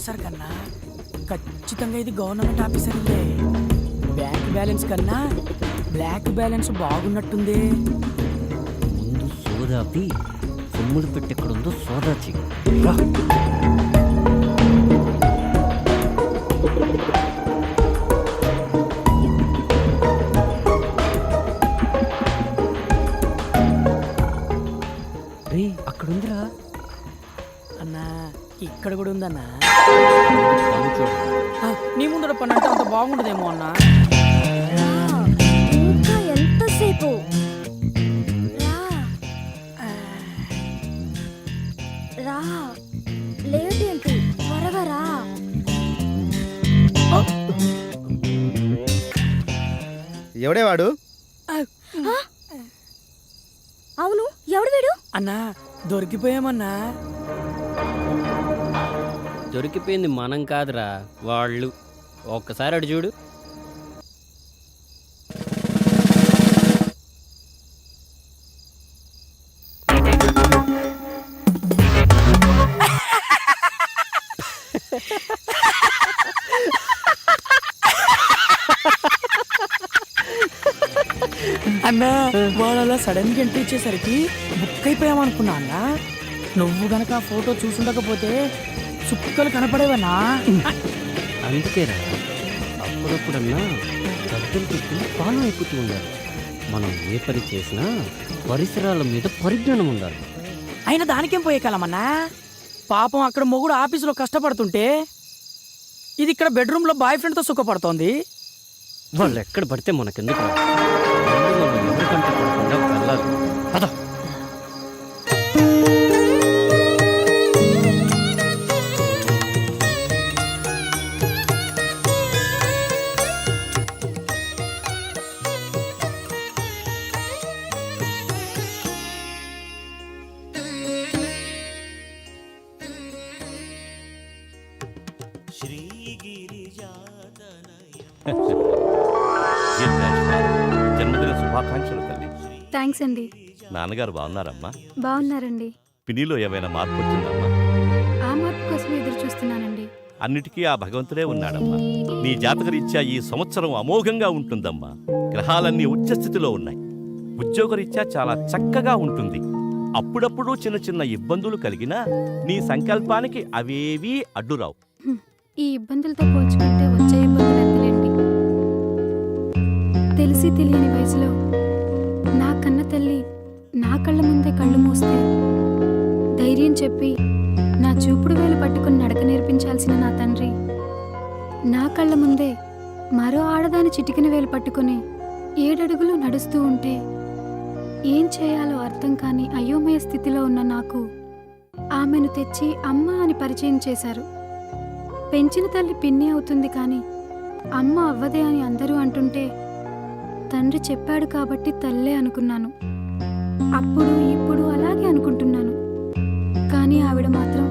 Imported sir కన్నా ఖచ్చితంగా ఇది గవర్నమెంట్ ఆఫీసర్లే బ్యాంక్ బ్యాలెన్స్ కన్నా బ్లాక్ బ్యాలెన్స్ బాగున్నట్టుంది. ముందు సోదాపి సొమ్ములు పెట్టెక్కడుందో సోదా చెయ్యి. రా. అక్కడుందిరా. ఇక్కడ కూడా ఉందన్నా. పన్ను చూడు. ఆ, నీ ముందర పని అంటే అంత బాగుండదేమో అన్నా. ఇంకా ఎంతసేపు? రా. రా. లేట్ ఏంటి? త్వరగా రా. ఎవడే వాడు? అవును ఎవడు వీడు? అన్నా దొరికిపోయామన్నా. దొరికిపోయింది మనం కాదురా వాళ్ళు. ఒక్కసారి అడు చూడు. అన్నా వాడు అలా సడన్గా ఎంట్రీ ఇచ్చేసరికి బుక్ అయిపోయామనుకున్నా అన్నా. నువ్వు గనక ఫోటో చూసుండకపోతే చుక్కలు కనపడేవన్నా అందుకేరా అప్పుడప్పుడన్నా పెద్దలు పెట్టుకుని పాలన అయిపోతూ ఉండాలి. మనం ఏ పని చేసినా పరిసరాల మీద పరిజ్ఞానం ఉండాలి. అయినా దానికేం పోయే కాలమన్నా పాపం అక్కడ మొగుడు ఆఫీసులో కష్టపడుతుంటే ఇది ఇక్కడ బెడ్రూమ్లో బాయ్ ఫ్రెండ్తో సుఖపడుతోంది. వాళ్ళు ఎక్కడ పడితే మనకెందుకు థ్యాంక్స్ అండి. నాన్నగారు బాగున్నారమ్మా? బాగున్నారండి. పినిలో ఏమైనా మార్పు వచ్చిందమ్మా ఆ మార్పు కోసం ఎదురు చూస్తున్నానండి. అన్నిటికీ ఆ భగవంతుడే ఉన్నాడమ్మా. నీ జాతకరీత్యా ఈ సంవత్సరం అమోఘంగా ఉంటుందమ్మా. గ్రహాలన్నీ ఉచ్చస్థితిలో ఉన్నాయి. ఉద్యోగరీత్యా చాలా చక్కగా ఉంటుంది. అప్పుడప్పుడు చిన్న చిన్న ఇబ్బందులు కలిగినా నీ సంకల్పానికి అవేవీ అడ్డురావు. ఈ ఇబ్బందులతో పోల్చుకుంటే వచ్చే ఇబ్బందులు తెలిసి తెలియని వయసులో కన్న తల్లి నా కళ్ళ ముందే కళ్ళు మూస్తే ధైర్యం చెప్పి నా చూపుడు వేలు పట్టుకుని నడక నేర్పించాల్సిన నా తండ్రి. నా కళ్ళ ముందే మరో ఆడదాని చిటికిన వేలు పట్టుకుని ఏడడుగులు నడుస్తూ ఉంటే ఏం చేయాలో అర్థం కాని అయోమయ స్థితిలో ఉన్న నాకు ఆమెను తెచ్చి అమ్మ అని పరిచయం చేశారు. పెంచిన తల్లి పిన్ని అవుతుంది కానీ అమ్మ అవ్వదే అని అందరూ అంటుంటే తండ్రి చెప్పాడు కాబట్టి తల్లే అనుకున్నాను. అప్పుడు ఇప్పుడు అలాగే అనుకుంటున్నాను. కానీ ఆవిడ మాత్రం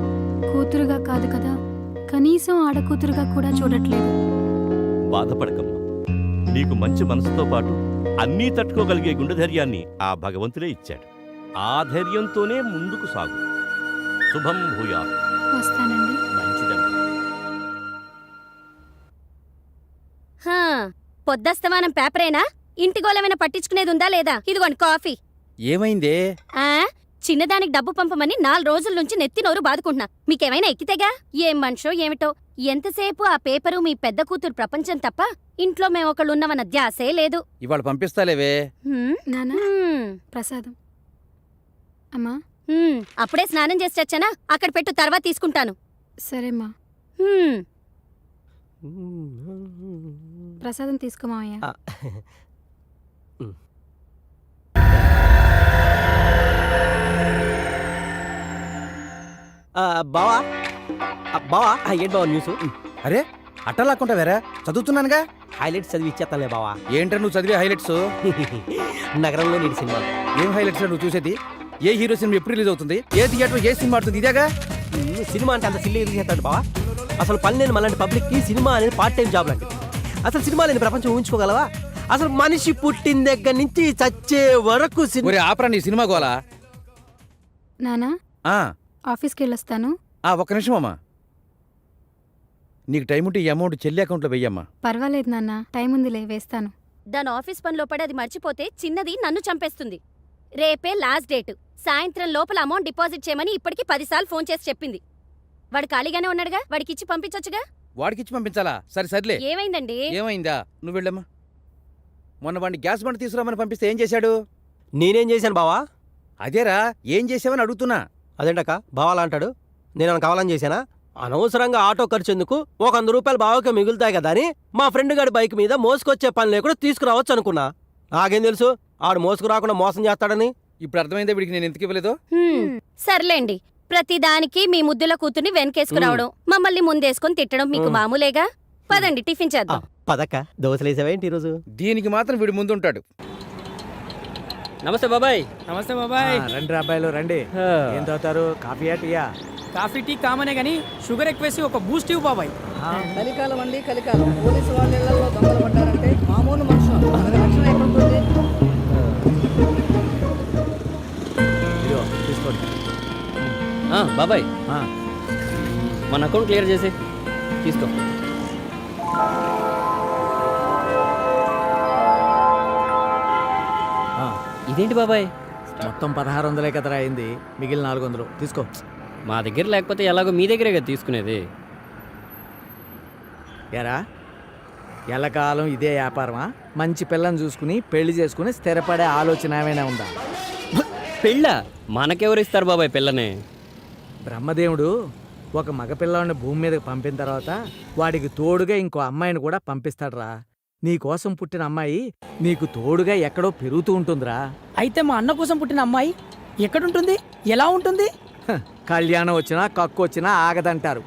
కూతురుగా కాదు కదా. కనీసం ఆడకూతురుగా కూడా చూడట్లేదు. బాధపడకమ్మా. నీకు మంచి మనసుతో పాటు అన్నీ తట్టుకోగలిగే గుండె ధైర్యాన్ని ఆ భగవంతుడే ఇచ్చాడు. ఆ ధైర్యంతోనే ముందుకు సాగు. శుభం భూయా వస్తానండి. మంచిదమ్మా. పొద్దస్తమానం పేపరేనా? ఇంటి గోళమైనా పట్టించుకునేది ఉందా లేదా? ఇదిగోండి కాఫీ. ఏమైందే? ఆ? చిన్నదానికి డబ్బు పంపమని నాలుగు రోజుల నుంచి నెత్తి నోరు బాదుకుంటున్నా. మీకేమైనా ఎక్కితేగా? ఏం మనిషో ఏమిటో? ఎంతసేపు ఆ పేపరు మీ పెద్ద కూతురు ప్రపంచం తప్ప ఇంట్లో మేమొకళ్ళు ఉన్నామన్న ధ్యాసే లేదు. ఇవాళ పంపిస్తాలేవే? హ్మ్, నానా? హ్మ్, ప్రసాదం. అమ్మా? హ్మ్. అప్పుడే స్నానం చేసి వచ్చానా? అక్కడ పెట్టు తర్వాత తీసుకుంటాను. సరేమ్మా హ్మ్. ప్రసాదం తీసుకోమావయ్యా ఆ, బావా? బావా? ఏంటి బావా న్యూస్? అరే అట్టలాక్కుంటా వేరా? చదువుతున్నానుగా? హైలైట్స్ చదివి ఇచ్చేస్తానులే బావా. ఏంట్రా నువ్వు చదివే హైలైట్స్? నగరంలో నీటి సినిమా. ఏం హైలైట్స్ నువ్వు చూసేది? ఏ హీరో సినిమా ఎప్పుడు రిలీజ్ అవుతుంది? ఏ థియేటర్ ఏ సినిమా ఆడుతుంది? ఇదేగా? సినిమా అంటే అంత సిల్లీ చేస్తాడు బావా. అసలు పని లేని మళ్ళీ పబ్లిక్కి సినిమా అనేది పార్ట్ టైం జాబ్ లాంటిది. అసలు సినిమా లేని ప్రపంచం ఊహించుకోగలవా? అసలు మనిషి పుట్టిన దగ్గర నుంచి చచ్చే వరకు సినిమా ఒరే ఆపరా నీ సినిమా గోలా. నానా? ఆ, ఆఫీస్కి వెళ్ళొస్తాను ఆ ఒక్క నిమిషం అమ్మా. నీకు టైం ఉంటే ఈ అమౌంట్ చెల్లి అకౌంట్లో వెయ్యమ్మా. పర్వాలేదు నాన్న టైం ఉందిలే వేస్తాను. దాని ఆఫీస్ పనిలో పడి అది మర్చిపోతే చిన్నది నన్ను చంపేస్తుంది. రేపే లాస్ట్ డేట్. సాయంత్రం లోపల అమౌంట్ డిపాజిట్ చేయమని ఇప్పటికి పదిసార్లు ఫోన్ చేసి చెప్పింది. వాడు ఖాళీగానే ఉన్నాడుగా? వాడికి ఇచ్చి పంపించొచ్చుగా? వాడికి ఇచ్చి పంపించాలా? సరే సర్లే. ఏమైందండి? ఏమైందా? నువ్వు వెళ్ళమ్మా. మొన్న వాడిని గ్యాస్ బండి తీసుకురామని పంపిస్తే ఏం చేశాడు? నేనేం చేశాను బావా? అదేరా ఏం చేసావని అడుగుతున్నా. అదేంటక్క? బావాలా అంటాడు? నేను కావాలని చేశానా? అనవసరంగా ఆటో ఖర్చు ఎందుకు? ఒక వంద రూపాయలు బావకే మిగులుతాయి కదా అని మా ఫ్రెండ్ గారి బైక్ మీద మోసుకొచ్చే పని లేకుండా తీసుకురావచ్చు అనుకున్నా. నాకేం తెలుసు? ఆడు మోసుకురాకుండా మోసం చేస్తాడని. ఇప్పుడు అర్థమైందా వీడికి నేను ఎందుకు ఇవ్వలేదు? సర్లేండి. ప్రతిదానికి మీ ముద్దుల కూతుర్ని వెనకేసుకురావడం మమ్మల్ని ముందేసుకొని తిట్టడం మీకు. మామూలేగా? పదండి టిఫిన్ చేద్దాం. పదక్క. దోశలేసావేంటి ఈరోజు? దీనికి మాత్రం వీడి ముందుంటాడు. నమస్తే బాబాయ్. నమస్తే బాబాయ్. రండి అబ్బాయిలు రండి. ఏం తాగుతారు? కాఫీయా టీయా కాఫీ టీ కామనే గానీ షుగర్ ఎక్కువేసి ఒక బూస్ట్ ఇవ్వు బాబాయ్. కలికాలం అండి కలికాలం. పోలీసు వాళ్ళ ఇళ్ళలో దొంగలు పడ్డారంటే మామూలు మనుషులు. మనకు రక్షణ ఎక్కడుంటుంది? తీసుకోండి. బాబాయ్. ఆ, మన అకౌంట్ క్లియర్ చేసి తీసుకో. ఇదేంటి బాబాయ్? మొత్తం పదహారు వందలే కదరా అయింది. మిగిలిన నాలుగు వందలు. తీసుకో. మా దగ్గర లేకపోతే ఎలాగో మీ దగ్గరే కదా తీసుకునేది. ఎరా? ఎల్లకాలం ఇదే వ్యాపారమా? మంచి పిల్లని చూసుకుని పెళ్ళి చేసుకుని స్థిరపడే ఆలోచన ఏమైనా ఉందా? పెళ్ళ? మనకెవరు ఇస్తారు బాబాయ్ పిల్లని? బ్రహ్మదేవుడు ఒక మగపిల్లాడిని భూమి మీదకి పంపిన తర్వాత వాడికి తోడుగా ఇంకో అమ్మాయిని కూడా పంపిస్తాడురా. నీ కోసం పుట్టిన అమ్మాయి నీకు తోడుగా ఎక్కడో పెరుగుతూ ఉంటుందిరా. అయితే మా అన్న కోసం పుట్టిన అమ్మాయి ఎక్కడుంటుంది? ఎలా ఉంటుంది? హ, కళ్యాణం వచ్చినా కక్కు వచ్చినా ఆగదంటారు.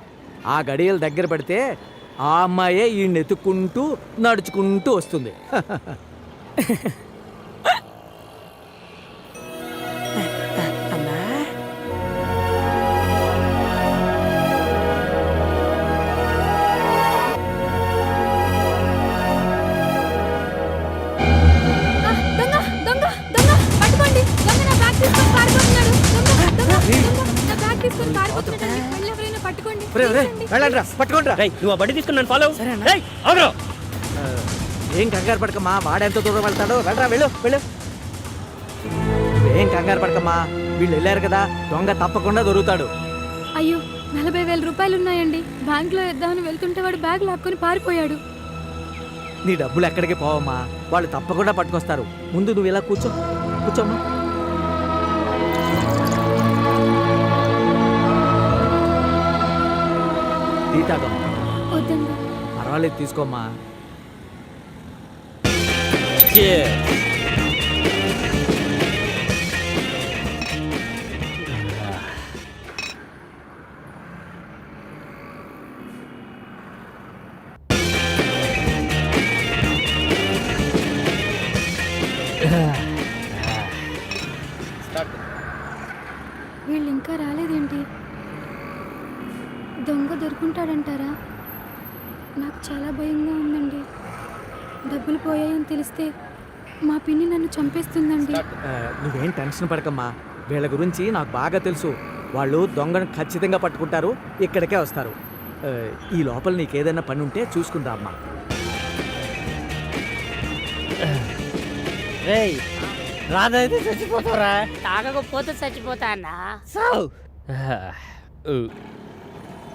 ఆ గడియలు దగ్గర పడితే ఆ అమ్మాయే ఈ నెతుక్కుంటూ నడుచుకుంటూ వస్తుంది. ప్లీజ్ అండి. వెళ్ళండి పట్టుకోండి రేయ్, నువ్వు ఆ బండి తీసుకుని నన్ను ఫాలో సరే అన్న. రేయ్, ఆగురా. ఏం కంగారు పడకమ్మా వాడెంత దూరం వెళ్తాడో. వెళ్ళరా వెళ్ళు వెళ్ళు. ఏం కంగారు పడకమ్మా వీళ్ళు వెళ్ళారు కదా దొంగ తప్పకుండా దొరుకుతాడు. అయ్యో నలభై వేల రూపాయలు ఉన్నాయండి. బ్యాంక్లో ఇద్దామని వెళ్తుంటే వాడు బ్యాగ్ లాక్కొని పారిపోయాడు. నీ డబ్బులు ఎక్కడికి పోవమ్మా వాళ్ళు తప్పకుండా పట్టుకొస్తారు. ముందు నువ్వు ఇలా కూర్చో కూర్చోమ్మా. టీ తాగమ్మా. పర్వాలేదు తీసుకోమ్మా. వీళ్ళు ఇంకా రాలేదేంటి? దొరుకుంటాడంటారా? నాకు చాలా భయంగా ఉందండి. డబ్బులు పోయాయని తెలిస్తే మా పిన్ని నన్ను చంపేస్తుందండి. నువ్వేం టెన్షన్ పడకమ్మా. వీళ్ళ గురించి నాకు బాగా తెలుసు. వాళ్ళు దొంగను ఖచ్చితంగా పట్టుకుంటారు ఇక్కడికే వస్తారు. ఈ లోపల నీకు ఏదైనా పని ఉంటే చూసుకుందా అమ్మా. రేయ్, రాదైతే చచ్చిపోతారా తాగకపోతే చచ్చిపోతా అన్నా సావ్.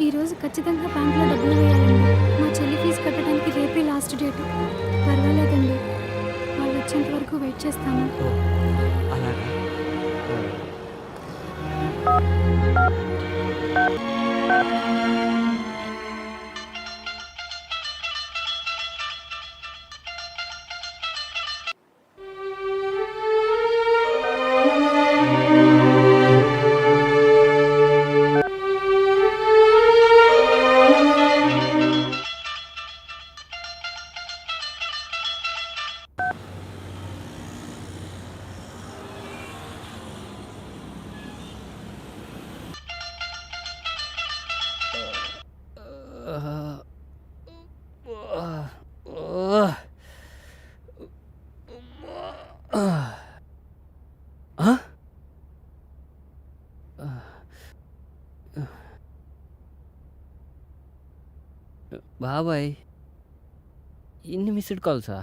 ఈరోజు ఖచ్చితంగా బ్యాంక్లో డబ్బులు వేయాలండి. మా చెల్లి ఫీజు కట్టడానికి రేపే లాస్ట్ డేట్. పర్వాలేదండి. వాళ్ళు వచ్చేంత వరకు వెయిట్ చేస్తాను అలాగే? బాబాయ్. ఇన్ని మిస్డ్ కాల్సా?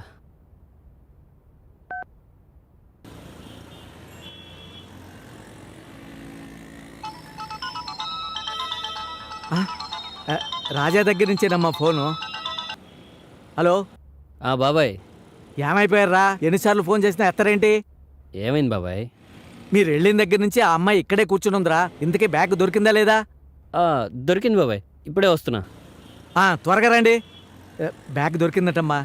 రాజా దగ్గర నుంచేనమ్మా ఫోను. హలో? ఆ బాబాయ్. ఏమైపోయారా? ఎన్నిసార్లు ఫోన్ చేసినా ఎత్తరేంటి? ఏమైంది బాబాయ్? మీరు వెళ్ళిన దగ్గర నుంచి ఆ అమ్మాయి ఇక్కడే కూర్చుని ఉందిరా ఇంతకీ బ్యాగ్ దొరికిందా లేదా? దొరికింది బాబాయ్. ఇప్పుడే వస్తున్నా. త్వరగా రండి. బ్యాగ్ దొరికిందటమ్మా.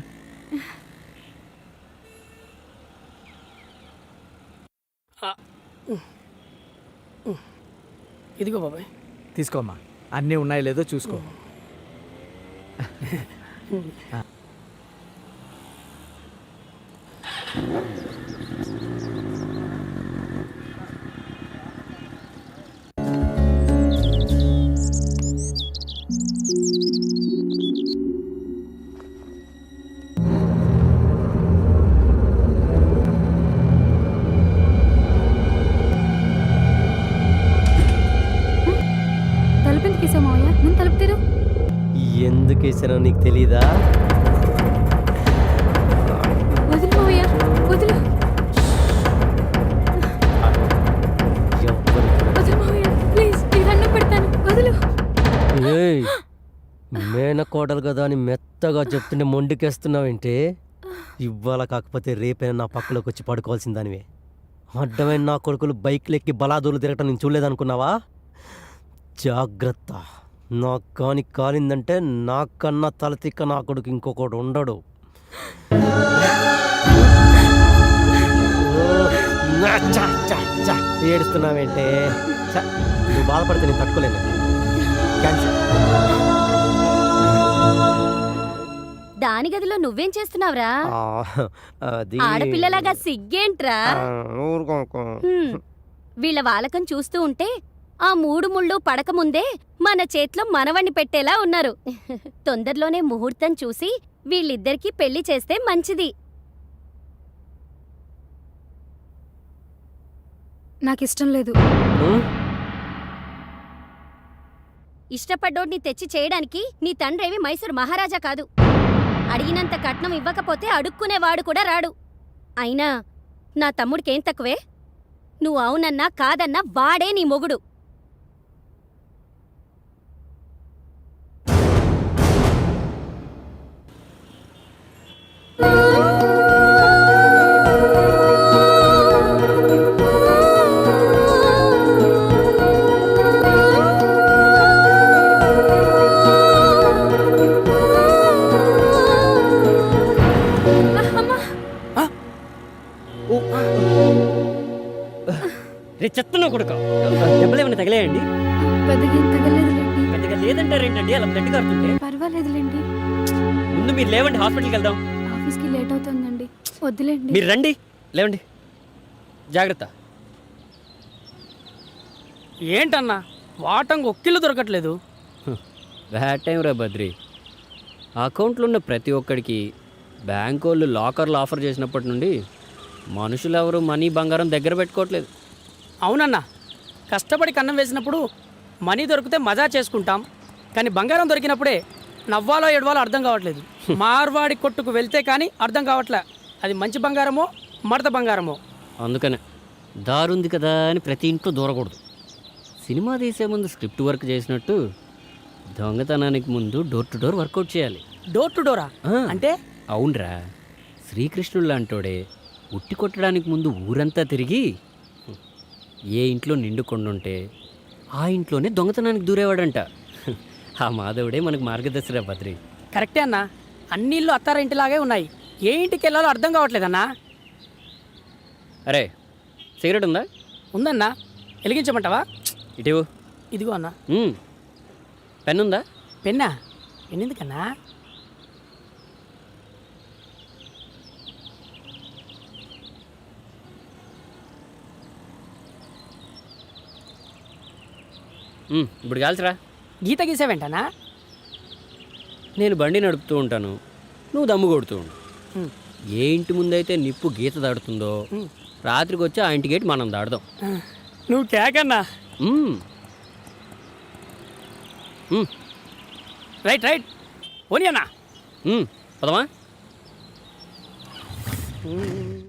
ఇదిగో బాబాయ్. తీసుకోమ్మా. అన్నీ ఉన్నాయో లేదో చూసుకో. ఎందుకు వేసానో నీకు తెలీదా? మేనకోడలు కదా అని మెత్తగా చెప్తుంటే మొండికేస్తున్నావేంటి? ఇవాళ కాకపోతే రేపైనా నా పక్కలోకి వచ్చి పడుకోవాల్సిన దానివే. అడ్డమైన నా కొడుకులు బైక్లు ఎక్కి బలాదూలు తిరగటం నేను చూడలేదనుకున్నావా? జాగ్రత్త. నా కాని కాలిందంటే నాకన్నా తలతిక్క నా కొడుకు ఇంకొకడు ఉండడు. ఏడుస్తున్నావేంటే నువ్వు బాధపడితే నేను తట్టుకోలేను క్యాన్సిల్ దాని గదిలో నువ్వేం చేస్తున్నావురా అది ఆడపిల్లలాగా సిగ్గేంట్రా. హ్మ్. వీళ్ళ వాలకం చూస్తూ ఉంటే ఆ మూడు ముళ్ళు పడక ముందే మన చేతిలో మనవణ్ణి పెట్టేలా ఉన్నారు. తొందరలోనే ముహూర్తం చూసి వీళ్ళిద్దరికీ పెళ్ళి చేస్తే మంచిది. నాకు ఇష్టం లేదు? ఇష్టపడ్డోడిని తెచ్చి చేయడానికి నీ తండ్రేవి మైసూరు మహారాజా కాదు. అడిగినంత కట్నం ఇవ్వకపోతే అడుక్కునేవాడు కూడా రాడు. అయినా నా తమ్ముడికేం తక్కువే? నువ్వు అవునన్నా కాదన్నా వాడే నీ మొగుడు. కొడుక? దెబ్బలు ఏమైనా తగిలేయండి? పెద్దగా తగలేదులేండి. పెద్దగా లేదంటారేంటండి? అలా బ్లడ్ పర్వాలేదులేండి. ముందు మీరు లేవండి హాస్పిటల్కి వెళ్దాం. ఆఫీస్కి లేట్ అవుతుందండి. వద్దులేండి. మీరు రండి లేవండి. జాగ్రత్త. ఏంటన్నా? వాటంగా ఒక్కిళ్ళు దొరకట్లేదు. బ్యాడ్ టైం రా బద్రి. అకౌంట్లో ఉన్న ప్రతి ఒక్కడికి బ్యాంక్ వాళ్ళు లాకర్లు ఆఫర్ చేసినప్పటి నుండి మనుషులు ఎవరు మనీ బంగారం దగ్గర పెట్టుకోవట్లేదు. అవునన్నా. కష్టపడి కన్నం వేసినప్పుడు మనీ దొరికితే మజా చేసుకుంటాం. కానీ బంగారం దొరికినప్పుడే నవ్వాలో ఎడవాలో అర్థం కావట్లేదు. మార్వాడి కొట్టుకు వెళ్తే కానీ అర్థం కావట్లే. అది మంచి బంగారమో మడత బంగారమో. అందుకనే దారుంది కదా అని ప్రతి ఇంట్లో దూరకూడదు. సినిమా తీసే ముందు స్క్రిప్ట్ వర్క్ చేసినట్టు దొంగతనానికి ముందు డోర్ టు డోర్ వర్కౌట్ చేయాలి. డోర్ టు డోరా? అంటే? అవునరా. శ్రీకృష్ణుడు లాంటోడే ఉట్టి కొట్టడానికి ముందు ఊరంతా తిరిగి ఏ ఇంట్లో నిండుకొండుంటే ఆ ఇంట్లోనే దొంగతనానికి దూరేవాడంట. ఆ మాధవుడే మనకు మార్గదర్శిరా బద్రి. కరెక్టే అన్నా. అన్ని ఇల్లు అత్తారింటిలాగే ఉన్నాయి. ఏ ఇంటికి వెళ్ళాలో అర్థం కావట్లేదన్నా. అరే సిగరెట్ ఉందా? ఉందన్నా. వెలిగించమంటావా? ఇటీవు ఇదిగో అన్నా. పెన్ ఉందా పెన్నా? పెన్నెందుకన్నా ఉమ్, ఇప్పుడు కాల్చరా. గీత గీసావేంటనా నేను బండి నడుపుతూ ఉంటాను. నువ్వు దమ్ము కొడుతూ ఉండు. ఏ ఇంటి ముందైతే నిప్పు గీత దాడుతుందో. రాత్రికి వచ్చి ఆ ఇంటి గేట్ మనం దాడదాం. నువ్వు కేకన్నా. Right right. ఓని అన్నా. ఉమ్, పదమా.